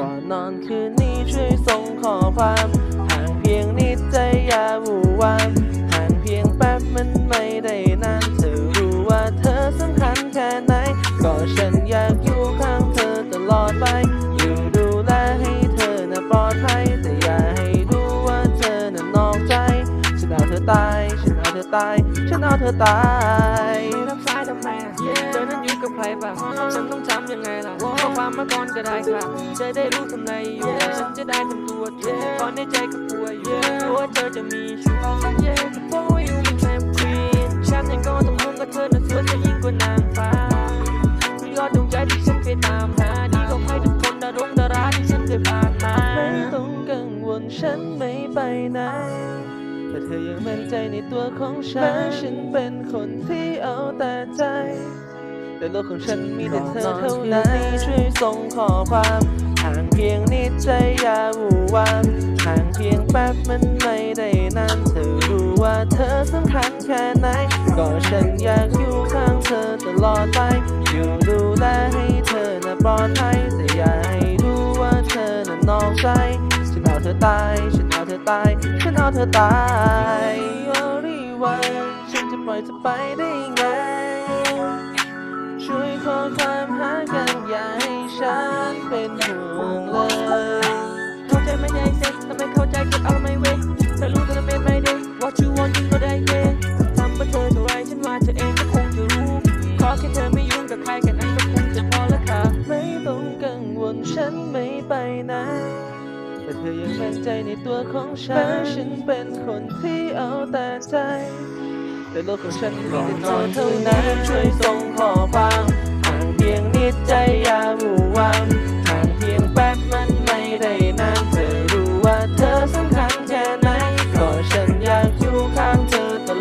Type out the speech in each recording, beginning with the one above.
ก่อนนอนคืนนี้ช่วยส่งข้อความห่างเพียงนิดใจอย่าหวูวามห่างเพียงแป๊บมันไม่ได้นานเธอรู้ว่าเธอสำคัญแค่ไหน ก็ฉันอยากอยู่ข้างเธอตลอดไป อยู่ดูแลให้เธอน่ะปลอดภัยแต่อย่าให้รู้ว่าเธอน่ะนอกใจ ฉันเอาเธอตาย ฉันเอาเธอตาย ฉันเอาเธอตาย กับใครป่ะฉันต้องทำยังไงล่ะข้อความมาก่อนก็ได้ค่ะ จะได้รู้ทำไรอยู่ ฉันจะได้ทำตัวถูกก่อนในใจก็ป่วยอยู่กลัวเธอจะมีชู้เพราะว่าอยู่เป็นแฟนควีนฉันยังก็ต้องมุ่งกับเธอน่ะสวยจะยิ่งกว่านางฟ้ามียอดดวงใจที่ฉันเคยตามหาดีกว่าใครทุกคนดารงดาราที่ฉันเคยผ่านมาไม่ต้องกังวลฉันไม่ไปไหนแต่เธอยังมั่นใจในตัวของฉันแม้ฉันเป็นคนที่เอาแต่ใจแต่ โลกของฉันมีแต่เธอเท่านั้นช่วยส่งข้อความห่างเพียงนิดใจอย่าหวูหวามห่างเพียงแป๊บมันไม่ได้นานเธอรู้ว่าเธอสำคัญแค่ไหน ก็ฉันอยากอยู่ข้างเธอตลอดไปอยู่ดูแลให้เธอน่ะปลอดภัยแต่อย่าให้รู้ว่าเธอน่ะนอกใจฉันเอาเธอตายฉันเอาเธอตายฉันเอาเธอตายโอ้รีวันฉันจะปล่อยเธอไปได้ไง เป็นห่วงเลย เข้าใจไหมยายเซ็กทำไมเข้าใจก็เอาไม่เว้ยเธอรู้เธอไม่ไม่ได้ What you want ยิ่งก็ได้เย่ทำเพื่อเธอเท่าไรฉันว่าเธอเองก็คงจะรู้ ขอแค่เธอไม่ยุ่งกับใครแค่นั้นก็คงจะพอแล้วค่ะ ไม่ต้องกังวลฉันไม่ไปไหนแต่เธอยังมั่นใจในตัวของฉันแม้ฉันเป็นคนที่เอาแต่ใจ แต่โลกของฉันมีแต่เธอเท่านั้นช่วย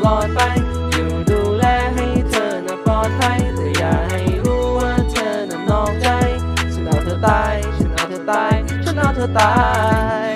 ลอดไป อยู่ดูแลให้เธอนะปลอดภัยแต่อย่าให้รู้ว่าเธอนะนอกใจ ฉันเอาเธอตาย ฉันเอาเธอตาย ฉันเอาเธอตาย